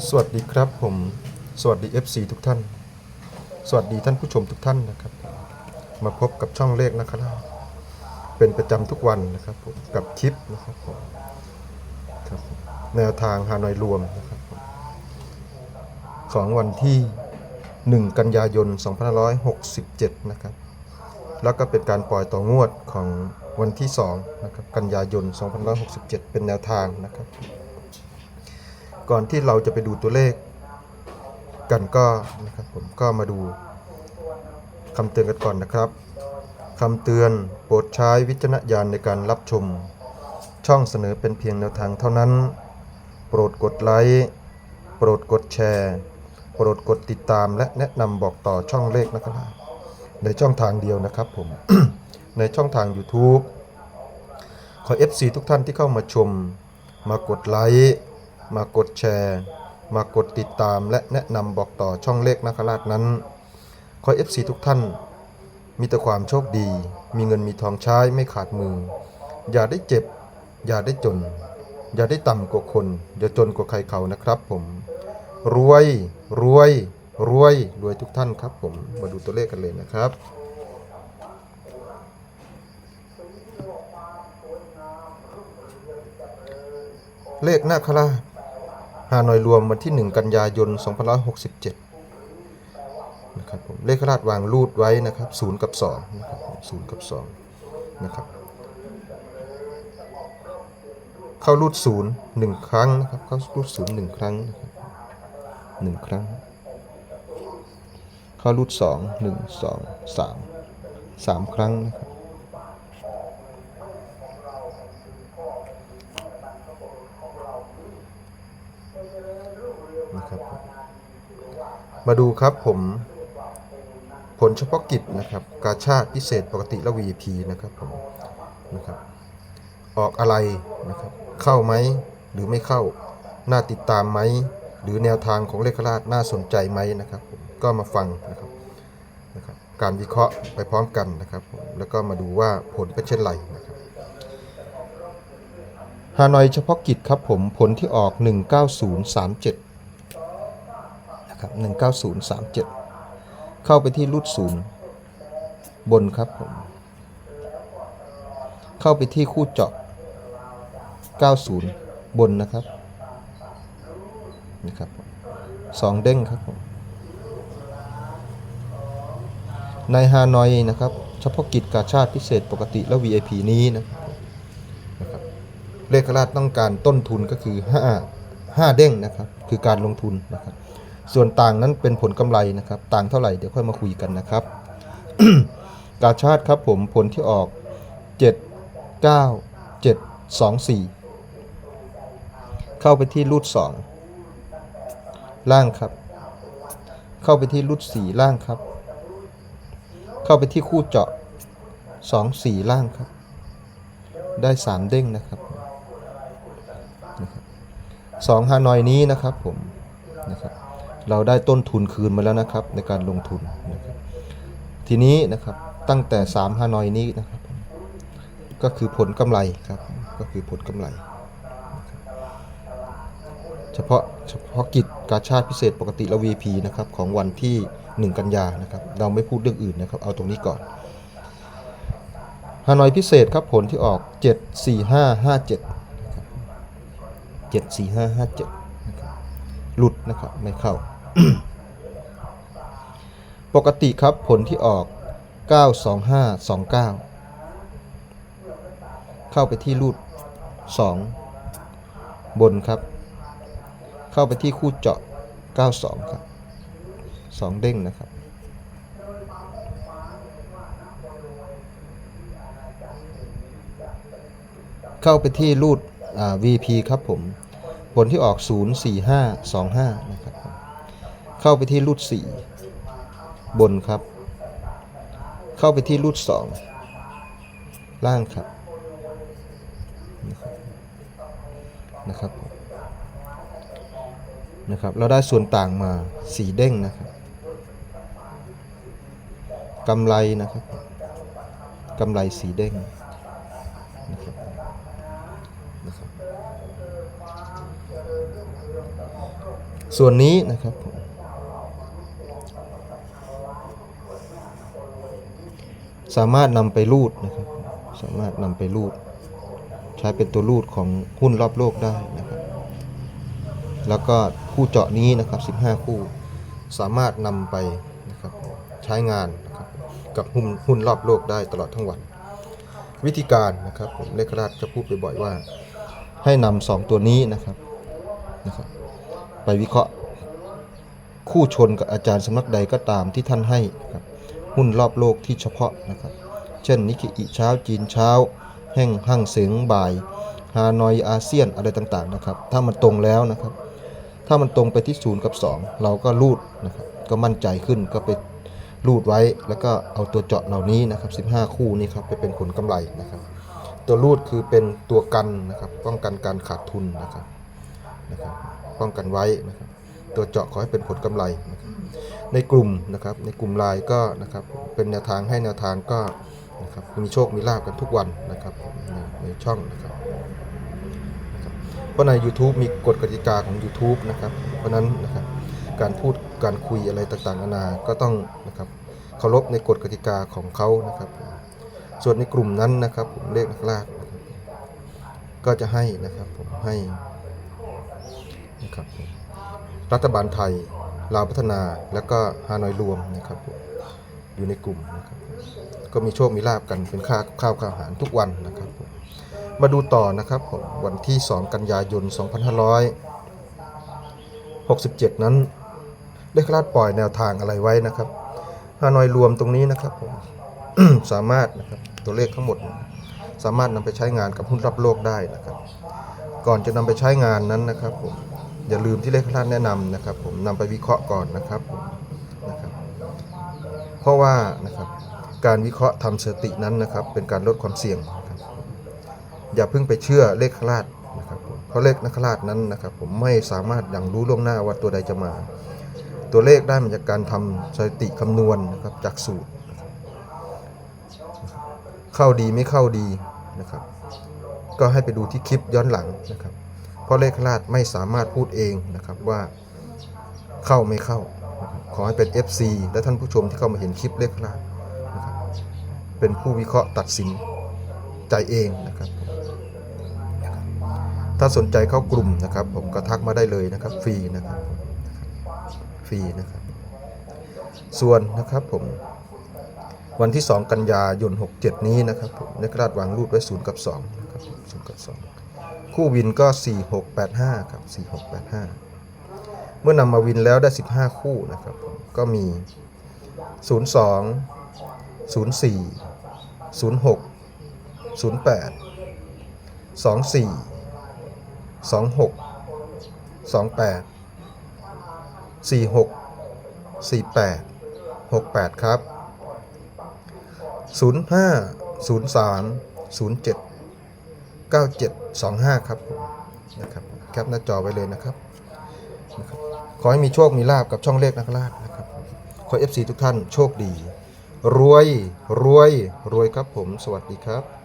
สวัสดีครับผม สวัสดี FC ทุกท่าน สวัสดีท่านผู้ชมทุกท่านนะครับ มาพบกับช่องเลขนะครับเป็นประจำทุกวันนะครับผมกับคลิปนะครับผมครับผมแนวทางฮานอยรวมนะครับผมของวันที่ 1 กันยายน 2567 นะครับ แล้วก็เป็นการปล่อยต่องวดของวันที่2นะครับกันยายน 2567 เป็นแนวทางนะครับ ก่อนที่เราจะไปดูตัวเลข กันก็นะครับผมก็มาดูคำเตือนกันก่อนนะครับคำเตือนโปรดใช้วิจารณญาณในการรับชม ช่องเสนอเป็นเพียงแนวทางเท่านั้น โปรดกดไลค์โปรดกดแชร์ โปรดกดติดตามและแนะนำบอกต่อช่องเลขนะครับในช่องทางเดียวนะครับผม ในช่องทาง YouTube ขอ FC ทุกท่านที่เข้ามาชม มากดไลค์ มากดแชร์ มากดติดตามและแนะนำบอกต่อช่องเลขนาคราชนั้น ขอ FC ทุกท่าน มีแต่ความโชคดี มีเงินมีทองใช้ไม่ขาดมือ อย่าได้เจ็บ อย่าได้จน อย่าได้ต่ำกว่าคน อย่าจนกว่าใครเขานะครับผม รวย รวย รวย รวยทุกท่านครับผม มาดูตัวเลขกันเลยนะครับเลขนาคราช ฮานอยรวมวันที่ 1 กันยายน 2567 นะครับผมเลขราชวางรูดไว้นะครับ0กับ2นะครับ0กับ2นะครับ เข้ารูด 0 1 ครั้งนะครับ เข้ารูด 0 1 ครั้งนะครับ1ครั้ง เข้ารูด 2 1 2 3 3 ครั้งนะครับ นะครับผมมาดูครับผมผลเฉพาะกิจนะครับ กาชาติพิเศษปกติและ VIP นะครับผมนะครับ ออกอะไรนะครับ เข้าไหมหรือไม่เข้าน่าติดตามไหม หรือแนวทางของเลขราชน่าสนใจไหมนะครับผมก็มาฟังนะครับนะครับ การวิเคราะห์ไปพร้อมกันนะครับผมแล้วก็มาดูว่าผลเป็นเช่นไรนะครับฮานอยเฉพาะกิจครับผมผลที่ออก 19037นะครับ 19037 เข้าไปที่รูดศูนย์บนครับผม เข้าไปที่คู่เจาะ90 บนนะครับนะครับสองเด้งครับผมในฮานอยนะครับเฉพาะกิจกาชาติพิเศษปกติและ VIP นี้นะนะครับเลขราชต้องการต้นทุนก็คือ 5 5 เด้งนะครับ คือการลงทุนนะครับ ส่วนต่างนั้นเป็นผลกำไรนะครับ ต่างเท่าไหร่เดี๋ยวค่อยมาคุยกันนะครับ กาชาติครับผมผลที่ออก 7 9 7 2 4 เข้าไปที่รูด2ล่างครับ เข้าไปที่รูด4ล่างครับ เข้าไปที่คู่เจาะ 2 4 ล่างครับ ได้ 3 เด้งนะครับนะครับสองฮานอยนี้นะครับผมนะครับ เราได้ต้นทุนคืนมาแล้วนะครับในการลงทุนนะครับทีนี้นะครับตั้งแต่3ฮานอยนี้นะครับก็คือผลกำไรครับก็คือผลกำไร เฉพาะเฉพาะกิจกาชาติพิเศษปกติละ VP นะครับของวันที่ 1 กันยานะครับเราไม่พูดเรื่องอื่นนะครับเอาตรงนี้ก่อนฮานอยพิเศษครับผลที่ออก 7 4 5 5 7 7 4 5 5 7หลุดนะครับไม่เข้า ปกติครับผลที่ออก 9 2 5 2 9 เข้าไปที่รูด 2 บนครับ เข้าไปที่คู่เจาะ 92 ครับ 2 เด้งนะครับเข้าไปที่รูดอ่า VP ครับผม ผลที่ออก 0 4 5 2 5 นะครับ เข้าไปที่รูด4บนครับ เข้าไปที่รูด2ล่างครับนะครับนะครับ เราได้ส่วนต่างมาสีเด้งนะครับกำไรนะครับกำไรสีเด้งนะครับนะครับส่วนนี้นะครับผม สามารถนำไปรูดนะครับ สามารถนำไปรูด ใช้เป็นตัวรูดของหุ้นรอบโลกได้นะครับ แล้วก็คู่เจาะนี้นะครับ 15 คู่ สามารถนำไปนะครับใช้งานนะครับกับหุ้นหุ้นรอบโลกได้ตลอดทั้งวัน วิธีการนะครับผมเลขราชจะพูดบ่อยๆว่า ให้นำสองตัวนี้นะครับนะครับ ไปวิเคราะห์คู่ชนกับอาจารย์สำนักใดก็ตามที่ท่านให้ครับ หุ้นรอบโลกที่เฉพาะนะครับ เช่นนิกเกอิเช้าจีนเช้า แห่งห้างเสียงบ่ายฮานอยอาเซียนอะไรต่างๆนะครับ ถ้ามันตรงแล้วนะครับ ถ้ามันตรงไปที่ศูนย์กับ 2 เราก็รูดนะครับ ก็มั่นใจขึ้นก็ไปรูดไว้แล้วก็เอาตัวเจาะเหล่านี้นะครับ 15 คู่นี้ครับไปเป็นผลกำไรนะครับ ตัวรูดคือเป็นตัวกันนะครับ ป้องกันการขาดทุนนะครับนะครับ ป้องกันไว้นะครับ ตัวเจาะขอให้เป็นผลกำไรนะครับ ในกลุ่มนะครับในกลุ่มไลน์ก็นะครับเป็นแนวทางให้แนวทางก็นะครับมีโชคมีลาบกันทุกวันนะครับในช่องนะครับเพราะใน YouTube มีกฎกติกาของ YouTube นะครับเพราะนั้นนะครับการพูดการคุยอะไรต่างๆนานาก็ต้องนะครับเคารพในกฎกติกาของเขานะครับ ส่วนในกลุ่มนั้นนะครับผมเลขนักลากนะครับก็จะให้นะครับผมให้นะครับรัฐบาลไทย ลาวพัฒนาแล้วก็ฮานอยรวมนะครับอยู่ในกลุ่มนะครับก็มีโชคมีลาบกันเป็นค่าข้าวข้าวอาหารทุกวันนะครับ มาดูต่อนะครับผมวันที่ 2 กันยายน 2567 นั้นเลขราชปล่อยแนวทางอะไรไว้นะครับฮานอยรวมตรงนี้นะครับผมสามารถนะครับตัวเลขทั้งหมด สามารถนำไปใช้งานกับหุ้นรับโลกได้นะครับ ก่อนจะนำไปใช้งานนั้นนะครับผม อย่าลืมที่เลขท่านแนะนำนะครับ ผมนำไปวิเคราะห์ก่อนนะครับผมนะครับ เพราะว่านะครับการวิเคราะห์ทำสตินั้นนะครับ เป็นการลดความเสี่ยงครับอย่าเพิ่งไปเชื่อเลขคลาดนะครับผมเพราะเลขนักคลาดนั้นนะครับ ผมไม่สามารถอย่างรู้ล่วงหน้าว่าตัวใดจะมา ตัวเลขได้มาจากการทำสติคำนวณนะครับจากสูตร เข้าดีไม่เข้าดีนะครับ ก็ให้ไปดูที่คลิปย้อนหลังนะครับ เพราะเลขคลาดไม่สามารถพูดเองนะครับว่าเข้าไม่เข้า ขอให้เป็น FC และท่านผู้ชมที่เข้ามาเห็นคลิปเลขคลาดนะครับเป็นผู้วิเคราะห์ตัดสินใจเองนะครับ ถ้าสนใจเข้ากลุ่มนะครับ ผมก็ทักมาได้เลยนะครับฟรีนะครับฟรีนะครับ ส่วนนะครับผมวันที่ 2 กันยายน 67 นี้นะครับผมในกระดาษวางรูดไว้ 0 กับ2นะครับ0กับ 2 คู่วินก็ 4685 ครับ 4685 เมื่อนำมาวินแล้วได้ 15 คู่นะครับ ก็มี 02 04 06 08 24 26 28 46 48 68 ครับ 05 03 07 97 25 ครับผมนะครับแคปหน้าจอไว้เลยนะครับนะครับ ขอให้มีโชคมีลาบกับช่องเลขนักลาบนะครับ ขอ FC ทุกท่านโชคดี รวยรวยรวยครับผม สวัสดีครับ